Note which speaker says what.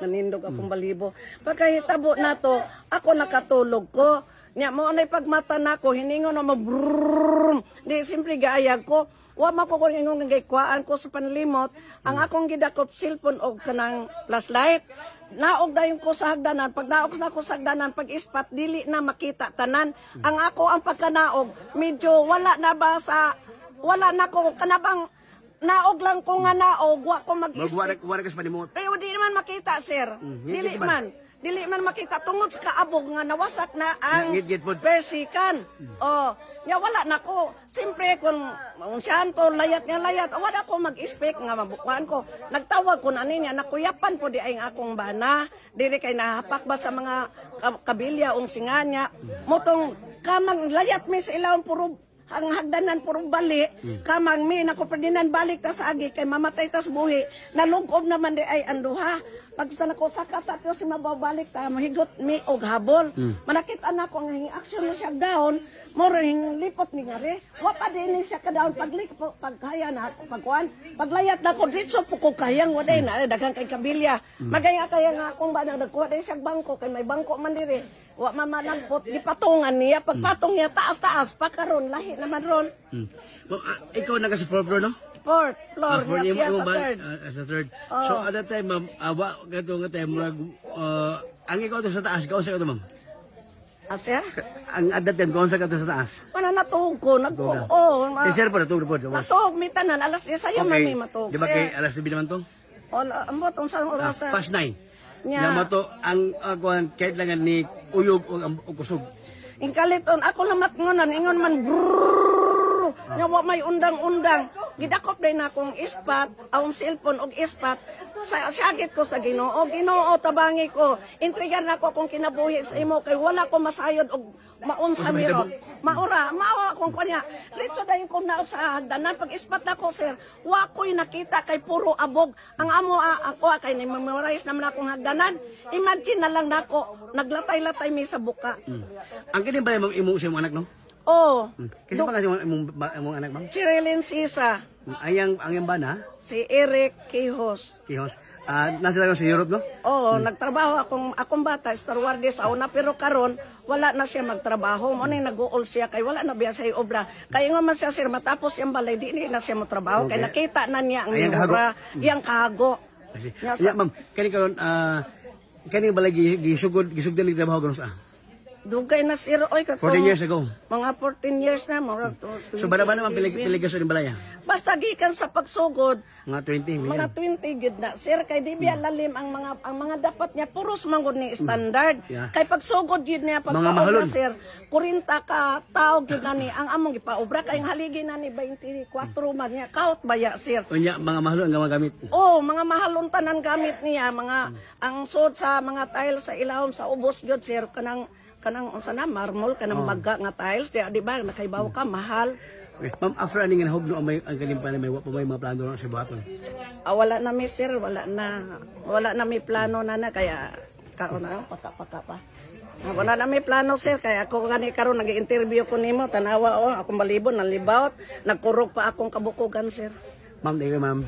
Speaker 1: nanindog akong balibo. Pagkahitabo na to, ako nakatulog ko. Nya mo na pagmata nako hiningon na mabrrrr. Di simple gaayag ko. Wa man ko kung nagaykwaan ko sa panlimot, ang akong gidakop cellphone og kanang flashlight. Naog dayon ko sa hagdanan, pag naog na ko sa hagdanan, pag ispat, dili na makita tanan. Ang ako ang pagkanaog, medyo wala na ba wala na ko, kanabang, naog lang ko nga naog, wa ko mag-ispat.
Speaker 2: Magwara wara ka sa panimot.
Speaker 1: Pero di naman makita, sir. Dili
Speaker 2: ngit-ngit man.
Speaker 1: man. Dili man makita tungod sa kaabog nga nawasak na ang
Speaker 2: Ngit-ngit po.
Speaker 1: persikan. Oh, nya wala na ko. Siyempre kung kung siyang to layat nga layat, wala ko mag-expect nga mabukuan ko. Nagtawag ko na niya nakuyapan po di ay ang akong bana. Dili kay nahapak ba sa mga ka- kabilya ung singanya. Motong kamang layat mi sa ilawang puro ang hagdanan puro bali, kamang mi nako padinan balik ta sa agi kay mamatay tas buhi. Nalugob naman di ay anduha. Pag sa nako sakat ato si mababalik ta mahigot mi og habol. Manakita na ko nga action na siya down, moro hing lipot ni ngari. Wa pa din siya ka down paglik pag kaya na pagkuan. Paglayat na ko ditso po ko kayang wa day na daghang kay kabilya. Magaya kaya nga akong ba nagkuha din siya bangko kay may bangko man diri. Wa mamalangpot gipatungan niya pagpatong niya taas-taas pa karon lahi naman ron.
Speaker 2: Hmm. Well, ah, ikaw naga sa floor no?
Speaker 1: Fourth floor
Speaker 2: Ah,
Speaker 1: niya siya
Speaker 2: yung
Speaker 1: sa
Speaker 2: ba-
Speaker 1: third.
Speaker 2: ah, sa third. So at that time ma'am, awa gato nga time murag uh, ang ikaw to sa taas, kaon sa to ma'am.
Speaker 1: Ah, sir?
Speaker 2: Ang at that time kaon sa to sa taas.
Speaker 1: Wala natuhog ko. Nag. Oo. ma-
Speaker 2: Si sir po natulog po sa was.
Speaker 1: Natuhog mi tanan. Alas niya sa'yo okay. mami matuhog,
Speaker 2: Di ba kay alas 9 naman to?
Speaker 1: Wala. Ambot, ang saan
Speaker 2: Ah,
Speaker 1: oras, sir?
Speaker 2: past 9.
Speaker 1: Nya.
Speaker 2: Na mato ang akuan kahit lang ni uyog o ang o kusog.
Speaker 1: Ang kaliton, ako lamat ngonan, ingon man, brrrr, nga wa may undang-undang. Gidakop din akong ispat, ang cellphone og ispat, sa syagit ko sa ginoo, ginoo, tabangi ko. Intrigan na ako kung kinabuhi sa imo, kay wala ko masayod og maun sa miro. Maura, maawa akong kanya. Dito dahil ko na sa hagdanan, pag ispat ako, sir, wa ko'y nakita kay puro abog. Ang amo, ako, kay memorize naman akong hagdanan. Imagine na lang nako, naglatay-latay mi sa buka.
Speaker 2: Ang kini ba imong imong anak no?
Speaker 1: Oh,
Speaker 2: Kasi pa kasi imong imong, anak ma'am.
Speaker 1: Chirilin Sisa,
Speaker 2: Ayang ang yung bana,
Speaker 1: si Eric Quijos.
Speaker 2: Kihos. Ah, nasa lang sa Europe no?
Speaker 1: Oo, nagtrabaho akong akong bata, Star Wars sa una, pero karon wala na siya magtrabaho. Mo ni nag-uol siya kay wala na biya siya obra. Kaya nga man siya sir matapos yung balay di ni na siya motrabaho kay nakita na niya ang
Speaker 2: Ayang
Speaker 1: mura, yang kahago.
Speaker 2: Kasi,
Speaker 1: sa-
Speaker 2: ma'am, kani karon ah kani balay gi- gisugod gisugdan ni trabaho ganos ah.
Speaker 1: Dugay na sir oy katong
Speaker 2: 14 years ago.
Speaker 1: Mga 14 years na mo.
Speaker 2: So bala ba naman pilig piligas ni balaya?
Speaker 1: Basta gikan sa pagsugod,
Speaker 2: Mga 20 million.
Speaker 1: mga 20 gid na sir kay di biya lalim ang mga ang mga dapat niya puros manggod ni standard
Speaker 2: Hmm. Yeah.
Speaker 1: kay pagsugod yun niya pag
Speaker 2: Mga mahalon.
Speaker 1: sir 40 ka tao gid na ni ang among gipaobra kay haligi na ni 24 man niya kaut baya sir
Speaker 2: Unya mga mahalo ang gamit.
Speaker 1: Oh, mga mahalon tanan gamit niya, mga ang sod sa mga tiles sa ilawom sa ubos gyud sir kanang kanang unsa na marmol kanang magga nga tiles di, di ba nakaibaw ka mahal.
Speaker 2: Okay. Ma'am, after aning nga hubno ang may ang kalimpan may wa pa may mga plano na sa buhaton.
Speaker 1: Ah, wala na mi sir, wala na. Wala na mi plano na na kaya karon na paka-paka pa. Ah, Wala na mi plano sir kaya ako gani karon nag-interview ko nimo tanawa oh akong balibon nalibawt nagkurog pa akong kabukugan sir.
Speaker 2: Ma'am, thank you ma'am.